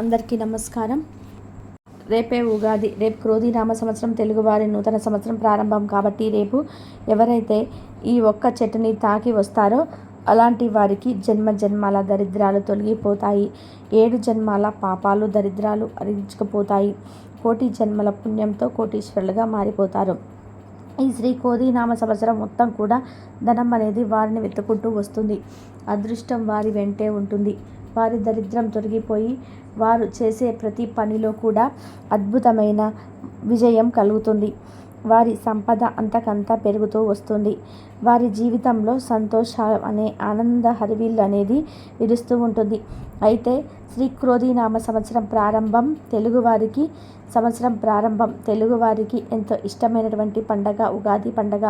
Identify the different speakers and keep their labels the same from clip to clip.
Speaker 1: అందరికీ నమస్కారం. రేపే ఉగాది రేపు క్రోధి నామ సంవత్సరం తెలుగువారి నూతన సంవత్సరం ప్రారంభం కాబట్టి రేపు ఎవరైతే ఈ ఒక్క చెట్టుని తాకి వస్తారో అలాంటి వారికి జన్మ జన్మాల దరిద్రాలు తొలగిపోతాయి. ఏడు జన్మాల పాపాలు దరిద్రాలు అరించుకుపోతాయి కోటి జన్మల పుణ్యంతో కోటీశ్వరులుగా మారిపోతారు. ఈ శ్రీ కోది నామ సంవత్సరం మొత్తం కూడా ధనం అనేది వారిని వెతుకుంటూ వస్తుంది. అదృష్టం వారి వెంటే ఉంటుంది. వారి దరిద్రం తొలగిపోయి వారు చేసే ప్రతి పనిలో కూడా అద్భుతమైన విజయం కలుగుతుంది. వారి సంపద అంతకంతా పెరుగుతూ వస్తుంది. వారి జీవితంలో సంతోషం అనే ఆనంద హరివిల్లు అనేది విరుస్తూ ఉంటుంది. అయితే శ్రీ క్రోధీనామ సంవత్సరం ప్రారంభం తెలుగువారికి సంవత్సరం ప్రారంభం తెలుగువారికి ఎంతో ఇష్టమైనటువంటి పండగ ఉగాది పండగ.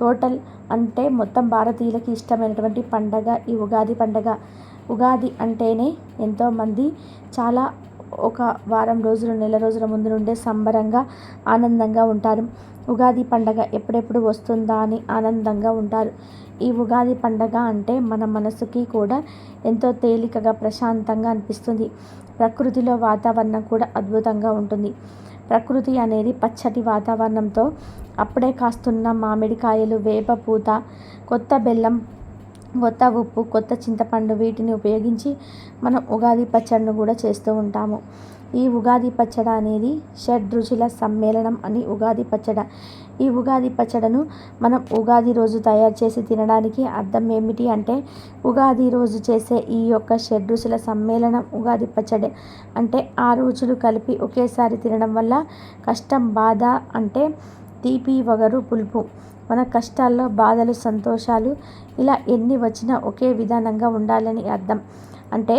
Speaker 1: టోటల్ అంటే మొత్తం భారతీయులకి ఇష్టమైనటువంటి పండగ ఈ ఉగాది పండగ. ఉగాది అంటేనే ఎంతోమంది చాలా ఒక వారం రోజులు నెల రోజుల ముందు నుండే సంబరంగా ఆనందంగా ఉంటారు. ఉగాది పండగ ఎప్పుడెప్పుడు వస్తుందా అని ఆనందంగా ఉంటారు. ఈ ఉగాది పండగ అంటే మన మనసుకి కూడా ఎంతో తేలికగా ప్రశాంతంగా అనిపిస్తుంది. ప్రకృతిలో వాతావరణం కూడా అద్భుతంగా ఉంటుంది. ప్రకృతి అనేది పచ్చటి వాతావరణంతో అప్పుడే కాస్తున్న మామిడికాయలు వేప పూత కొత్త బెల్లం కొత్త ఉప్పు కొత్త చింతపండు వీటిని ఉపయోగించి మనం ఉగాది పచ్చడిని కూడా చేస్తూ ఉంటాము. ఈ ఉగాది పచ్చడ అనేది షడ్ రుచుల సమ్మేళనం అని ఉగాది పచ్చడ. ఈ ఉగాది పచ్చడను మనం ఉగాది రోజు తయారు చేసి తినడానికి అర్థం ఏమిటి అంటే ఉగాది రోజు చేసే ఈ యొక్క షడ్ రుచుల సమ్మేళనం ఉగాది పచ్చడి. అంటే ఆ రుచులు కలిపి ఒకేసారి తినడం వల్ల కష్టం బాధ అంటే తీపి వగరు పులుపు. మన కష్టాల్లో బాధలు సంతోషాలు ఇలా ఎన్ని వచ్చినా ఒకే విధానంగా ఉండాలని అర్థం. అంటే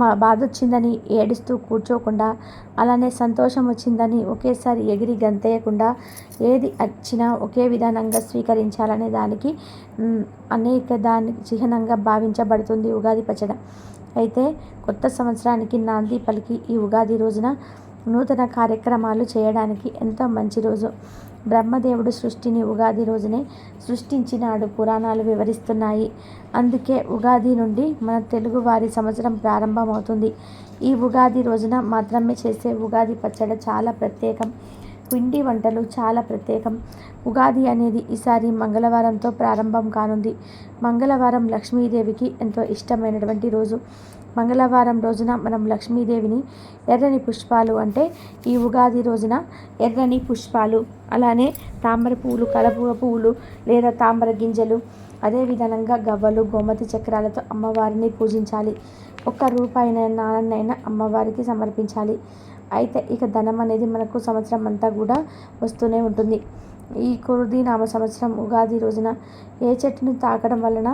Speaker 1: మా బాధ వచ్చిందని ఏడుస్తూ కూర్చోకుండా అలానే సంతోషం వచ్చిందని ఒకేసారి ఎగిరి గంతేయకుండా ఏది వచ్చినా ఒకే విధానంగా స్వీకరించాలనే దానికి అనేక దాని చిహ్నంగా భావించబడుతుంది ఉగాది పచ్చడి. అయితే కొత్త సంవత్సరానికి నాంది పలికి ఈ ఉగాది రోజున నూతన కార్యక్రమాలు చేయడానికి ఎంతో మంచి రోజు. బ్రహ్మదేవుడు సృష్టిని ఉగాది రోజునే సృష్టించినాడు పురాణాలు వివరిస్తున్నాయి. అందుకే ఉగాది నుండి మన తెలుగు వారి సంవత్సరం ప్రారంభమవుతుంది. ఈ ఉగాది రోజున మాత్రమే చేసే ఉగాది పచ్చడి చాలా ప్రత్యేకం. పిండి వంటలు చాలా ప్రత్యేకం. ఉగాది అనేది ఈసారి మంగళవారంతో ప్రారంభం కానుంది. మంగళవారం లక్ష్మీదేవికి ఎంతో ఇష్టమైనటువంటి రోజు. మంగళవారం రోజున మనం లక్ష్మీదేవిని ఎర్రని పుష్పాలు అంటే ఈ ఉగాది రోజున ఎర్రని పుష్పాలు అలానే తామర పువ్వులు కలప పువ్వులు లేదా తామర గింజలు అదేవిధంగా గవ్వలు గోమతి చక్రాలతో అమ్మవారిని పూజించాలి. ఒక్క రూపాయినైనా అమ్మవారికి సమర్పించాలి. అయితే ఇక ధనం అనేది మనకు సంవత్సరం అంతా కూడా వస్తూనే ఉంటుంది. ఈ కురుది నామ సంవత్సరం ఉగాది రోజున ఏ చెట్టును తాకడం వలన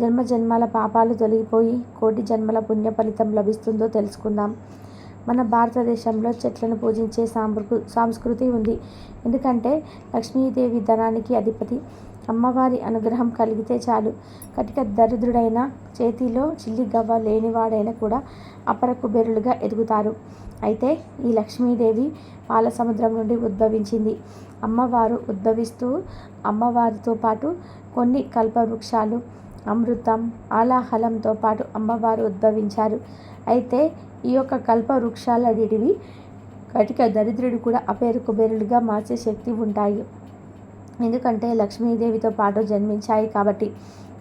Speaker 1: జన్మ జన్మాల పాపాలు తొలగిపోయి కోటి జన్మల పుణ్య ఫలితం లభిస్తుందో తెలుసుకుందాం. మన భారతదేశంలో చెట్లను పూజించే సాంస్కృతి ఉంది. ఎందుకంటే లక్ష్మీదేవి ధనానికి అధిపతి. అమ్మవారి అనుగ్రహం కలిగితే చాలు. కటిక దరిద్రుడైన చేతిలో చిల్లి గవ్వ లేనివాడైనా కూడా అపర కుబేరులుగా ఎదుగుతారు. అయితే ఈ లక్ష్మీదేవి పాల సముద్రం నుండి ఉద్భవించింది. అమ్మవారు ఉద్భవిస్తూ అమ్మవారితో పాటు కొన్ని కల్పవృక్షాలు అమృతం ఆలాహలంతో పాటు అమ్మవారు ఉద్భవించారు. అయితే ఈ యొక్క కల్ప కటిక దరిద్రుడు కూడా అపేరు కుబేరులుగా మార్చే శక్తి ఉంటాయి. ఎందుకంటే లక్ష్మీదేవితో పాటు జన్మించాయి కాబట్టి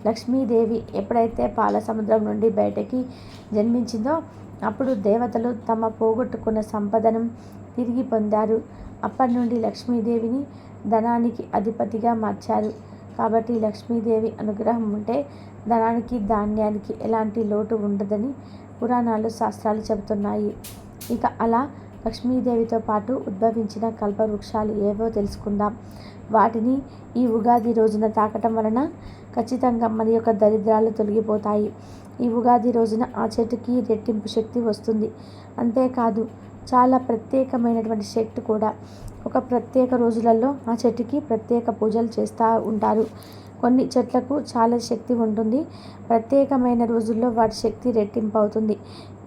Speaker 1: లక్ష్మీదేవి ఎప్పుడైతే పాల సముద్రం నుండి బయటకి జన్మించిందో అప్పుడు దేవతలు తమ పోగొట్టుకున్న సంపదను తిరిగి పొందారు. అప్పటి నుండి లక్ష్మీదేవిని ధనానికి అధిపతిగా మార్చారు. కాబట్టి లక్ష్మీదేవి అనుగ్రహం ఉంటే ధనానికి ధాన్యానికి ఎలాంటి లోటు ఉండదని పురాణాలు శాస్త్రాలు చెబుతున్నాయి. ఇక అలా లక్ష్మీదేవితో పాటు ఉద్భవించిన కల్పవృక్షాలు ఏవో తెలుసుకుందాం. వాటిని ఈ ఉగాది రోజున తాకటం వలన ఖచ్చితంగా మన యొక్క దరిద్రాలు తొలగిపోతాయి. ఈ ఉగాది రోజున ఆ చెట్టుకి రెట్టింపు శక్తి వస్తుంది. అంతేకాదు చాలా ప్రత్యేకమైనటువంటి శక్తి కూడా. ఒక ప్రత్యేక రోజులలో ఆ చెట్టుకి ప్రత్యేక పూజలు చేస్తూ ఉంటారు. కొన్ని చెట్లకు చాలా శక్తి ఉంటుంది. ప్రత్యేకమైన రోజుల్లో వాటి శక్తి రెట్టింపు అవుతుంది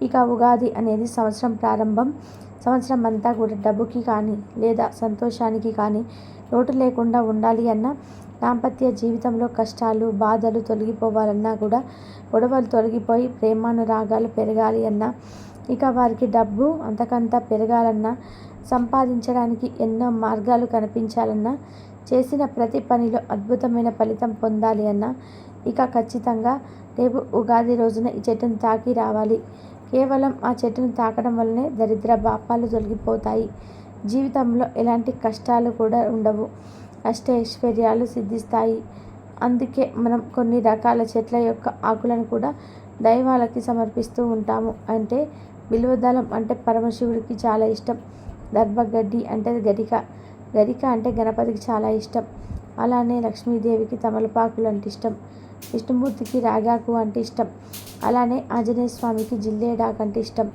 Speaker 1: ఇక ఉగాది అనేది సంవత్సరం ప్రారంభం. సంవత్సరం అంతా కూడా డబ్బుకి కానీ లేదా సంతోషానికి కానీ లోటు లేకుండా ఉండాలి అన్న దాంపత్య జీవితంలో కష్టాలు బాధలు తొలగిపోవాలన్నా కూడా గొడవలు తొలగిపోయి ప్రేమానురాగాలు పెరగాలి అన్న. ఇక వారికి డబ్బు అంతకంత పెరగాలన్నా సంపాదించడానికి ఎన్నో మార్గాలు కనిపించాలన్నా చేసిన ప్రతి పనిలో అద్భుతమైన ఫలితం పొందాలి అన్నా. ఇక ఖచ్చితంగా రేపు ఉగాది రోజున ఈ చెట్టును తాకి రావాలి. కేవలం ఆ చెట్టును తాకడం వల్లనే దరిద్ర పాపాలు తొలగిపోతాయి. జీవితంలో ఎలాంటి కష్టాలు కూడా ఉండవు. అష్ట ఐశ్వర్యాలు సిద్ధిస్తాయి. అందుకే మనం కొన్ని రకాల చెట్ల యొక్క ఆకులను కూడా దైవాలకి సమర్పిస్తూ ఉంటాము. అంటే బిల్వదళం అంటే పరమశివుడికి చాలా ఇష్టం. దర్భగడ్డి అంటే గరిక. గరిక అంటే గణపతికి చాలా ఇష్టం. అలానే లక్ష్మీదేవికి తమలపాకులు అంటే ఇష్టం. విష్ణుమూర్తికి రాగాకు అంటే ఇష్టం. అలానే ఆంజనేయ స్వామికి జిల్లేడాకు అంటే ఇష్టం.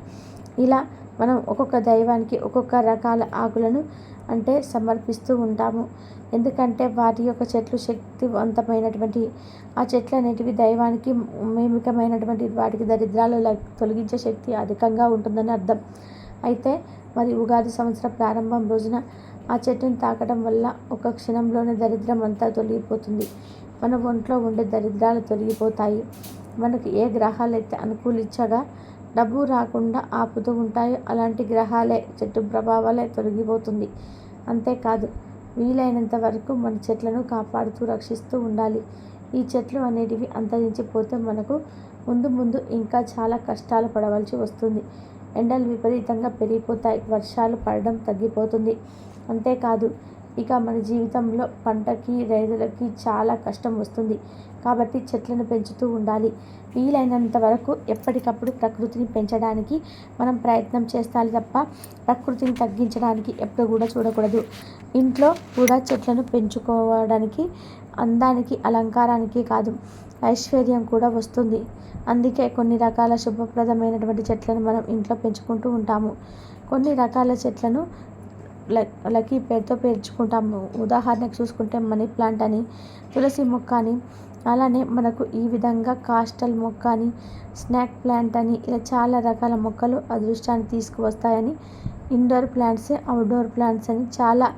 Speaker 1: ఇలా మనం ఒక్కొక్క దైవానికి ఒక్కొక్క రకాల ఆకులను అంటే సమర్పిస్తూ ఉంటాము. ఎందుకంటే వాటి యొక్క చెట్లు శక్తివంతమైనటువంటి ఆ చెట్లు అనేటివి దైవానికి మేమికమైనటువంటి వాటికి దరిద్రాలు తొలగించే శక్తి అధికంగా ఉంటుందని అర్థం. అయితే మరి ఉగాది సంవత్సరం ప్రారంభం రోజున ఆ చెట్టును తాకడం వల్ల ఒక క్షణంలోనే దరిద్రం అంతా తొలగిపోతుంది. మన ఒంట్లో ఉండే దరిద్రాలు తొలగిపోతాయి. మనకు ఏ గ్రహాలు అయితే అనుకూలించగా డబ్బు రాకుండా ఆపుతూ ఉంటాయో అలాంటి గ్రహాలే చెట్టు ప్రభావాలే తొలగిపోతుంది. అంతేకాదు వీలైనంత వరకు మన చెట్లను కాపాడుతూ రక్షిస్తూ ఉండాలి. ఈ చెట్లు అనేటివి అంతరించిపోతే మనకు ముందు ముందు ఇంకా చాలా కష్టాలు పడవలసి వస్తుంది. ఎండలు విపరీతంగా పెరిగిపోతాయి. వర్షాలు పడడం తగ్గిపోతుంది. అంతేకాదు ఇక మన జీవితంలో పంటకి రైతులకి చాలా కష్టం వస్తుంది. కాబట్టి చెట్లను పెంచుతూ ఉండాలి. వీలైనంత వరకు ఎప్పటికప్పుడు ప్రకృతిని పెంచడానికి మనం ప్రయత్నం చేస్తాలి తప్ప ప్రకృతిని తగ్గించడానికి ఎప్పుడు కూడా చూడకూడదు. ఇంట్లో కూడా చెట్లను పెంచుకోవడానికి అందానికి అలంకారానికి కాదు ఐశ్వర్యం కూడా వస్తుంది. అందుకే కొన్ని రకాల శుభప్రదమైనటువంటి చెట్లను మనం ఇంట్లో పెంచుకుంటూ ఉంటాము. కొన్ని రకాల చెట్లను లక్కీ పేరుతో పేర్చుకుంటాము. ఉదాహరణకు చూసుకుంటే మనీ ప్లాంట్ అని తులసి మొక్క అని అలానే మనకు ఈ విధంగా కాస్టల్ మొక్క అని స్నాక్ ప్లాంట్ అని ఇలా చాలా రకాల మొక్కలు అదృష్టాన్ని తీసుకువస్తాయని ఇండోర్ ప్లాంట్స్ అవుట్డోర్ ప్లాంట్స్ అని చాలా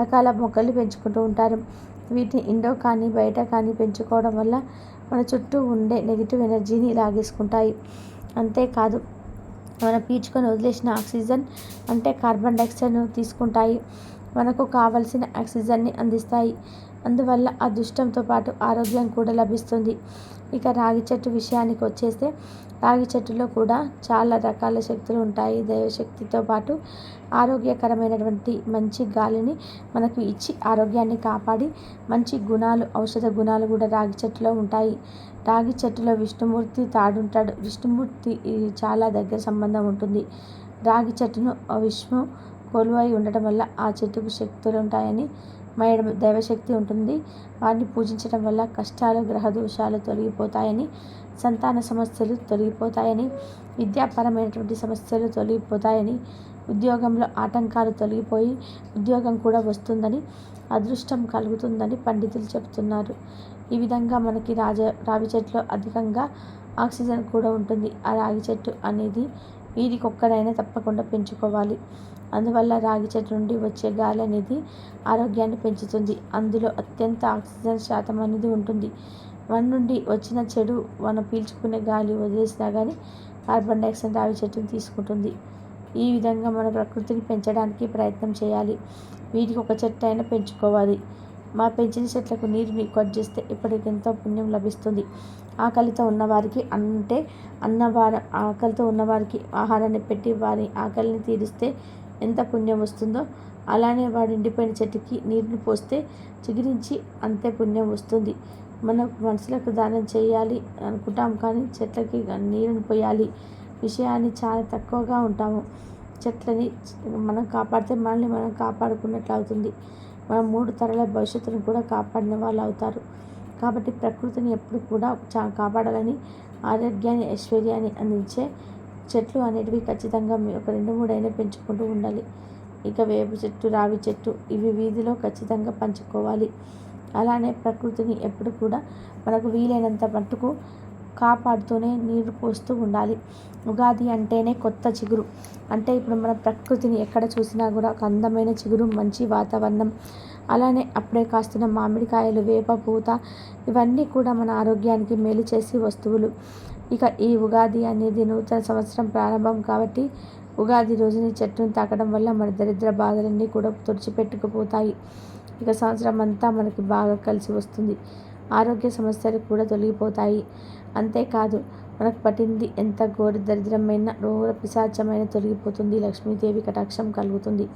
Speaker 1: రకాల మొక్కలు పెంచుకుంటూ ఉంటారు. వీటిని ఇండోర్ కానీ బయట కానీ పెంచుకోవడం వల్ల మన చుట్టూ ఉండే నెగిటివ్ ఎనర్జీని లాగేసుకుంటాయి. అంతేకాదు మనం పీల్చుకొని వదిలేసిన ఆక్సిజన్ అంటే కార్బన్ డైఆక్సైడ్ను తీసుకుంటాయి. మనకు కావలసిన ఆక్సిజన్ని అందిస్తాయి. అందువల్ల అదృష్టంతో పాటు ఆరోగ్యం కూడా లభిస్తుంది. ఇక రాగి చెట్టు విషయానికి వచ్చేస్తే రాగి చెట్టులో కూడా చాలా రకాల శక్తులు ఉంటాయి. దైవశక్తితో పాటు ఆరోగ్యకరమైనటువంటి మంచి గాలిని మనకు ఇచ్చి ఆరోగ్యాన్ని కాపాడి మంచి గుణాలు ఔషధ గుణాలు కూడా రాగి చెట్టులో ఉంటాయి. రాగి చెట్టులో విష్ణుమూర్తి తాడుంటాడు. విష్ణుమూర్తి చాలా దగ్గర సంబంధం ఉంటుంది. రాగి చెట్టును విష్ణు కొలువై ఉండటం వల్ల ఆ చెట్టుకు శక్తులు ఉంటాయని మేడం దైవశక్తి ఉంటుంది. వాటిని పూజించడం వల్ల కష్టాలు గ్రహ దోషాలు తొలగిపోతాయని సంతాన సమస్యలు తొలగిపోతాయని విద్యాపరమైనటువంటి సమస్యలు తొలగిపోతాయని ఉద్యోగంలో ఆటంకాలు తొలగిపోయి ఉద్యోగం కూడా వస్తుందని అదృష్టం కలుగుతుందని పండితులు చెబుతున్నారు ఈ విధంగా మనకి రాజ రావి చెట్లో అధికంగా ఆక్సిజన్ కూడా ఉంటుంది. ఆ రాగి చెట్టు అనేది వీరికొక్కడైనా తప్పకుండా పెంచుకోవాలి. అందువల్ల రాగి చెట్టు నుండి వచ్చే గాలి అనేది ఆరోగ్యాన్ని పెంచుతుంది. అందులో అత్యంత ఆక్సిజన్ శాతం అనేది ఉంటుంది. మన నుండి వచ్చిన చెడు మనం పీల్చుకునే గాలి వదిలేసినా కానీ కార్బన్ డైఆక్సైడ్ రావి చెట్టుని తీసుకుంటుంది. ఈ విధంగా మన ప్రకృతిని పెంచడానికి ప్రయత్నం చేయాలి. వీటికి ఒక చెట్టు అయినా పెంచుకోవాలి. మా పెంచిన చెట్లకు నీరుని కట్ చేస్తే ఇప్పటికి ఎంతో పుణ్యం లభిస్తుంది. ఆకలితో ఉన్నవారికి అంటే అన్నవార ఆకలితో ఉన్నవారికి ఆహారాన్ని పెట్టి వారి ఆకలిని తీరిస్తే ఎంత పుణ్యం వస్తుందో అలానే వాడు ఎండిపోయిన చెట్టుకి నీరుని పోస్తే చిగురించి అంతే పుణ్యం వస్తుంది. మన మనుషులకు దానం చేయాలి అనుకుంటాం కానీ చెట్లకి నీరుని పోయాలి విషయాన్ని చాలా తక్కువగా ఉంటాము. చెట్లని మనం కాపాడితే మనల్ని మనం కాపాడుకున్నట్లు అవుతుంది మనం మూడు తరాల భవిష్యత్తును కూడా కాపాడిన వాళ్ళు అవుతారు కాబట్టి ప్రకృతిని ఎప్పుడు కూడా చా కాపాడాలని ఆరోగ్యాన్ని ఐశ్వర్యాన్ని అందించే చెట్లు అనేటివి ఖచ్చితంగా ఒక రెండు మూడైనా పెంచుకుంటూ ఉండాలి. ఇక వేప చెట్టు రావి చెట్టు ఇవి వీధిలో ఖచ్చితంగా పంచుకోవాలి. అలానే ప్రకృతిని ఎప్పుడు కూడా మనకు వీలైనంత మట్టుకు కాపాడుతూనే నీరు పోస్తూ ఉండాలి. ఉగాది అంటేనే కొత్త చిగురు. అంటే ఇప్పుడు మన ప్రకృతిని ఎక్కడ చూసినా కూడా ఒక అందమైన చిగురు మంచి వాతావరణం అలానే అప్పుడే కాస్తున్న మామిడికాయలు వేప పూత ఇవన్నీ కూడా మన ఆరోగ్యానికి మేలు చేసే వస్తువులు. ఇక ఈ ఉగాది అనేది నూతన సంవత్సరం ప్రారంభం కాబట్టి ఉగాది రోజుని చెట్టును తాకడం వల్ల మన దరిద్ర బాధలన్నీ కూడా తుడిచిపెట్టుకుపోతాయి. ఇక సంవత్సరం అంతా మనకి బాగా కలిసి వస్తుంది. ఆరోగ్య సమస్యలు కూడా తొలగిపోతాయి. అంతేకాదు మనకు పట్టింది ఎంత ఘోర దరిద్రమైన రోగ పిశాచమైన తొలగిపోతుంది. లక్ష్మీదేవి కటాక్షం కలుగుతుంది.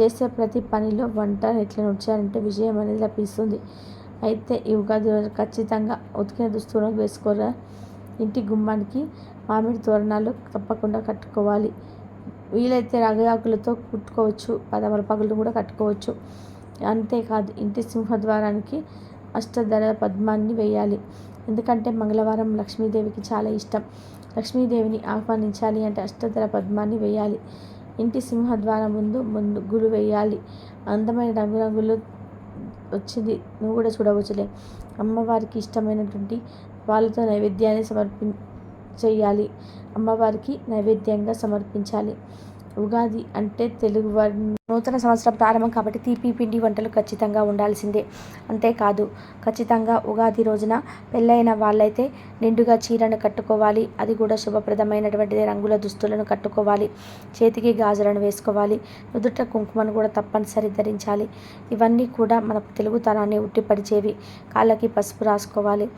Speaker 1: చేసే ప్రతి పనిలో వంట ఎట్లా నడిచారంటే విజయం అనేది లభిస్తుంది. అయితే ఈ ఉగాది రోజు ఖచ్చితంగా ఉతికిన దుస్తులను వేసుకోరా? ఇంటి గుమ్మానికి మామిడి తోరణాలు తప్పకుండా కట్టుకోవాలి. వీలైతే రగయాకులతో కుట్టుకోవచ్చు పదమలపాకులు కూడా కట్టుకోవచ్చు. అంతేకాదు ఇంటి సింహద్వారానికి అష్టధర పద్మాన్ని వేయాలి. ఎందుకంటే మంగళవారం లక్ష్మీదేవికి చాలా ఇష్టం. లక్ష్మీదేవిని ఆహ్వానించాలి అంటే అష్టధర పద్మాన్ని వేయాలి. ఇంటి సింహద్వారం ముందు ముందు గులు వేయాలి. అందమైన రంగురంగులు వచ్చింది. నువ్వు కూడా చూడవచ్చులే. అమ్మవారికి ఇష్టమైనటువంటి వాళ్ళతో నైవేద్యాన్ని సమర్పి చేయాలి అమ్మవారికి నైవేద్యంగా సమర్పించాలి. ఉగాది అంటే తెలుగు వారి నూతన సంవత్సరం ప్రారంభం కాబట్టి తీపి పిండి వంటలు ఖచ్చితంగా ఉండాల్సిందే. అంతేకాదు ఖచ్చితంగా ఉగాది రోజున పెళ్ళైన వాళ్ళైతే నిండుగా చీరను కట్టుకోవాలి. అది కూడా శుభప్రదమైనటువంటి రంగుల దుస్తులను కట్టుకోవాలి. చేతికి గాజులను వేసుకోవాలి. నుదుట కుంకుమను కూడా తప్పనిసరి ధరించాలి. ఇవన్నీ కూడా మన తెలుగుతనాన్ని ఉట్టిపడిచేవి. కాళ్ళకి పసుపు రాసుకోవాలి.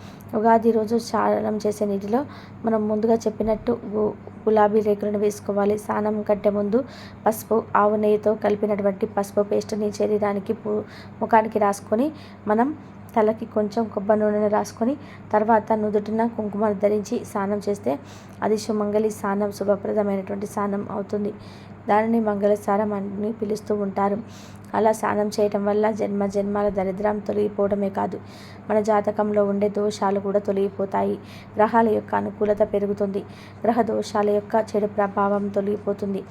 Speaker 1: ఉగాది రోజు స్నానం చేసే నీటిలో మనం ముందుగా చెప్పినట్టు గులాబీ రేకులను వేసుకోవాలి. స్నానం కంటే ముందు పసుపు ఆవు నెయ్యితో కలిపి కలిపినటువంటి పసుపు పేస్ట్ని శరీరానికి ముఖానికి రాసుకొని మనం తలకి కొంచెం కొబ్బరి నూనెను రాసుకొని తర్వాత నుదుటిన కుంకుమ ధరించి స్నానం చేస్తే అది సుమంగళి స్నానం శుభప్రదమైనటువంటి స్నానం అవుతుంది. దానిని మంగళసారం అని పిలుస్తూ ఉంటారు. అలా స్నానం చేయటం వల్ల జన్మ జన్మాల దరిద్రం తొలగిపోవడమే కాదు. మన జాతకంలో ఉండే దోషాలు కూడా తొలగిపోతాయి. గ్రహాల యొక్క అనుకూలత పెరుగుతుంది. గ్రహ దోషాల యొక్క చెడు ప్రభావం తొలగిపోతుంది.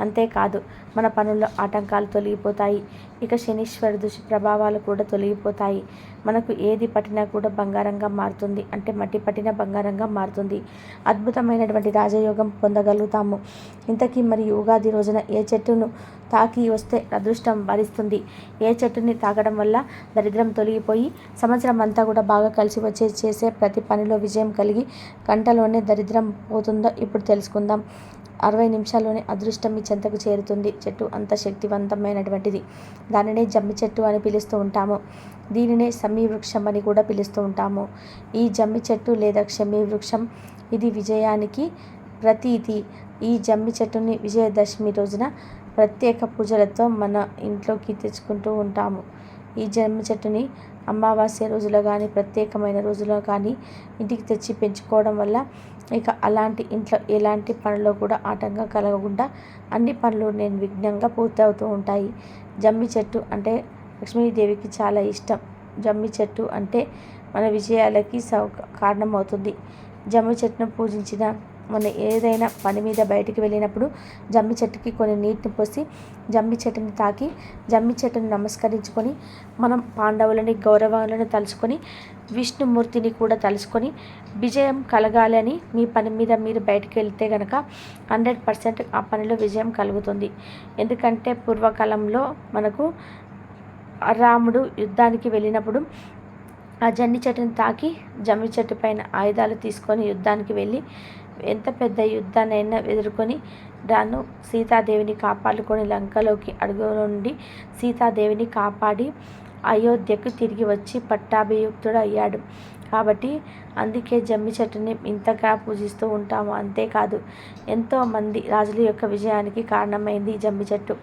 Speaker 1: అంతేకాదు మన పనుల్లో ఆటంకాలు తొలగిపోతాయి. ఇక శనీశ్వర దుష్టి ప్రభావాలు కూడా తొలగిపోతాయి. మనకు ఏది పట్టినా కూడా బంగారంగా మారుతుంది. అంటే మట్టి పట్టిన బంగారంగా మారుతుంది. అద్భుతమైనటువంటి రాజయోగం పొందగలుగుతాము. ఇంతకీ మరి ఉగాది రోజున ఏ చెట్టును తాకి వస్తే అదృష్టం వారి అందిస్తుంది ఏ చెట్టుని తాగడం వల్ల దరిద్రం తొలగిపోయి సంవత్సరం అంతా కూడా బాగా కలిసి వచ్చే చేసే ప్రతి పనిలో విజయం కలిగి గంటలోనే దరిద్రం పోతుందో ఇప్పుడు తెలుసుకుందాం. అరవై నిమిషాల్లోనే అదృష్టం మీ చెంతకు చేరుతుంది. చెట్టు అంత శక్తివంతమైనటువంటిది. దానినే జమ్మి చెట్టు అని పిలుస్తూ ఉంటాము. దీనినే సమీ వృక్షం అని కూడా పిలుస్తూ ఉంటాము. ఈ జమ్మి చెట్టు లేదా క్షమీ వృక్షం ఇది విజయానికి ప్రతీతి. ఈ జమ్మి చెట్టుని విజయదశమి రోజున ప్రత్యేక పూజలతో మన ఇంట్లోకి తెచ్చుకుంటూ ఉంటాము. ఈ జమ్మి చెట్టుని అమావాస్య రోజులో కానీ ప్రత్యేకమైన రోజులో కానీ ఇంటికి తెచ్చి పెంచుకోవడం వల్ల ఇక అలాంటి ఇంట్లో ఎలాంటి పనులు కూడా ఆటంకం కలగకుండా అన్ని పనులు నేను విఘ్నంగా పూర్తవుతూ ఉంటాయి. జమ్మి చెట్టు అంటే లక్ష్మీదేవికి చాలా ఇష్టం. జమ్మి చెట్టు అంటే మన విజయాలకి సౌ కారణమవుతుంది. జమ్మి చెట్టును పూజించిన మనం ఏదైనా పని మీద బయటికి వెళ్ళినప్పుడు జమ్మి చెట్టుకి కొన్ని నీటిని పోసి జమ్మి చెట్టుని తాకి జమ్మి చెట్టుని నమస్కరించుకొని మనం పాండవులని గౌరవాలను తలుచుకొని విష్ణుమూర్తిని కూడా తలుచుకొని విజయం కలగాలని మీ పని మీద మీరు బయటకు వెళ్తే కనుక హండ్రెడ్ పర్సెంట్ ఆ పనిలో విజయం కలుగుతుంది. ఎందుకంటే పూర్వకాలంలో మనకు రాముడు యుద్ధానికి వెళ్ళినప్పుడు ఆ జమ్మి చెట్టుని తాకి జమ్మి చెట్టు పైన ఆయుధాలు తీసుకొని యుద్ధానికి వెళ్ళి ఎంత పెద్ద యుద్ధాన్నైనా ఎదుర్కొని రాను సీతాదేవిని కాపాడుకొని లంకలోకి అడుగు నుండి సీతాదేవిని కాపాడి అయోధ్యకు తిరిగి వచ్చి పట్టాభియుక్తుడు అయ్యాడు. కాబట్టి అందుకే జమ్మి చెట్టుని ఇంతగా పూజిస్తూ ఉంటాము. అంతేకాదు ఎంతోమంది రాజుల యొక్క విజయానికి కారణమైంది జమ్మి చెట్టు.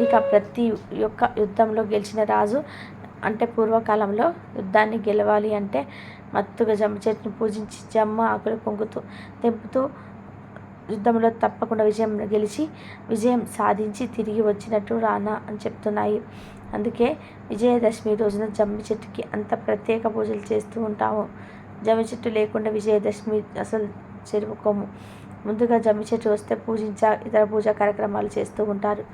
Speaker 1: ఇక ప్రతి యొక్క యుద్ధంలో గెలిచిన రాజు అంటే పూర్వకాలంలో యుద్ధాన్ని గెలవాలి అంటే మత్తుగా జమ్మ చెట్టును పూజించి జమ్మ ఆకులు పొంగుతూ తెంపుతూ యుద్ధంలో తప్పకుండా విజయం గెలిచి విజయం సాధించి తిరిగి వచ్చినట్టు రానా అని చెప్తున్నాయి. అందుకే విజయదశమి రోజున జమ్మి చెట్టుకి అంత ప్రత్యేక పూజలు చేస్తూ ఉంటాము. జమ్మి చెట్టు లేకుండా విజయదశమి అసలు జరుపుకోము. ముందుగా జమ్మి చెట్టు వస్తే పూజించ ఇతర పూజా కార్యక్రమాలు చేస్తూ ఉంటారు.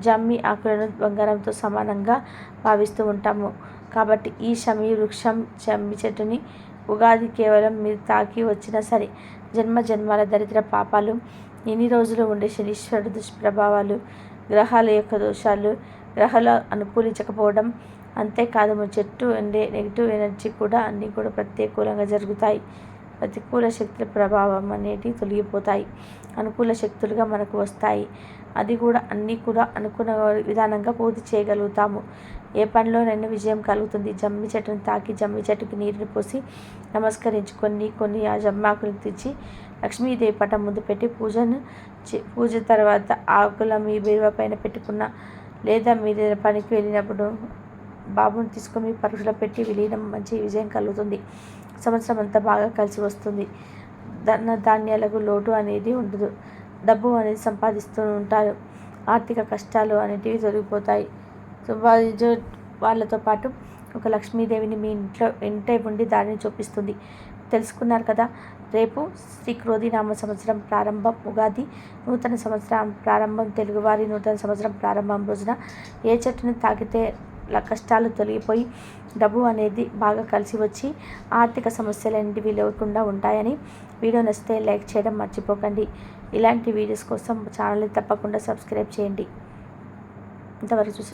Speaker 1: జమ్మి ఆకులను బంగారంతో సమానంగా భావిస్తూ ఉంటాము. కాబట్టి ఈ షమి వృక్షం జమ్మి చెట్టుని ఉగాది కేవలం మీరు తాకి వచ్చినా సరే జన్మ జన్మాల దరిద్ర పాపాలు ఎన్ని రోజులు ఉండే శనీశ్వరుడు దుష్ప్రభావాలు గ్రహాల యొక్క దోషాలు గ్రహాలు అనుకూలించకపోవడం అంతేకాదు చెట్టు ఉండే నెగిటివ్ ఎనర్జీ కూడా అన్నీ కూడా ప్రత్యేకూలంగా జరుగుతాయి. ప్రతికూల శక్తుల ప్రభావం అనేటివి తొలగిపోతాయి. అనుకూల శక్తులుగా మనకు వస్తాయి. అది కూడా అన్నీ కూడా అనుకున్న విధానంగా పూర్తి చేయగలుగుతాము. ఏ పనిలోనైనా విజయం కలుగుతుంది. జమ్మి చెట్టును తాకి జమ్మి చెట్టుకి నీరుని పోసి నమస్కరించుకొని కొన్ని ఆ జమ్మాకులు తెచ్చి లక్ష్మీదేవి పటం ముందు పెట్టి పూజను పూజ తర్వాత ఆకుల మీ బిరువ పైన పెట్టుకున్న లేదా మీరు పనికి వెళ్ళినప్పుడు బాబుని తీసుకొని మీ పరుషులో పెట్టి విలీనం మంచి విజయం కలుగుతుంది. సంవత్సరం అంతా బాగా కలిసి వస్తుంది. ధన ధాన్యాలకు లోటు అనేది ఉండదు. డబ్బు అనేది సంపాదిస్తూ ఉంటారు. ఆర్థిక కష్టాలు అనేటివి తొలగిపోతాయి. సంపాదించే వాళ్ళతో పాటు ఒక లక్ష్మీదేవిని మీ ఇంట్లో వెంటే ఉండి దారిని చూపిస్తుంది. తెలుసుకున్నారు కదా రేపు శ్రీ క్రోధినామ సంవత్సరం ప్రారంభం ఉగాది నూతన సంవత్సరం ప్రారంభం తెలుగువారి నూతన సంవత్సరం ప్రారంభం రోజున ఏ చెట్టుని తాకితే కష్టాలు తొలగిపోయి డబ్బు అనేది బాగా కలిసి వచ్చి ఆర్థిక సమస్యలు అనేటివి లేకుండా ఉంటాయని వీడియో నచ్చితే లైక్ చేయడం మర్చిపోకండి. ఇలాంటి వీడియోస్ కోసం ఛానల్ని తప్పకుండా సబ్స్క్రైబ్ చేయండి. ఇంతవరకు చూసి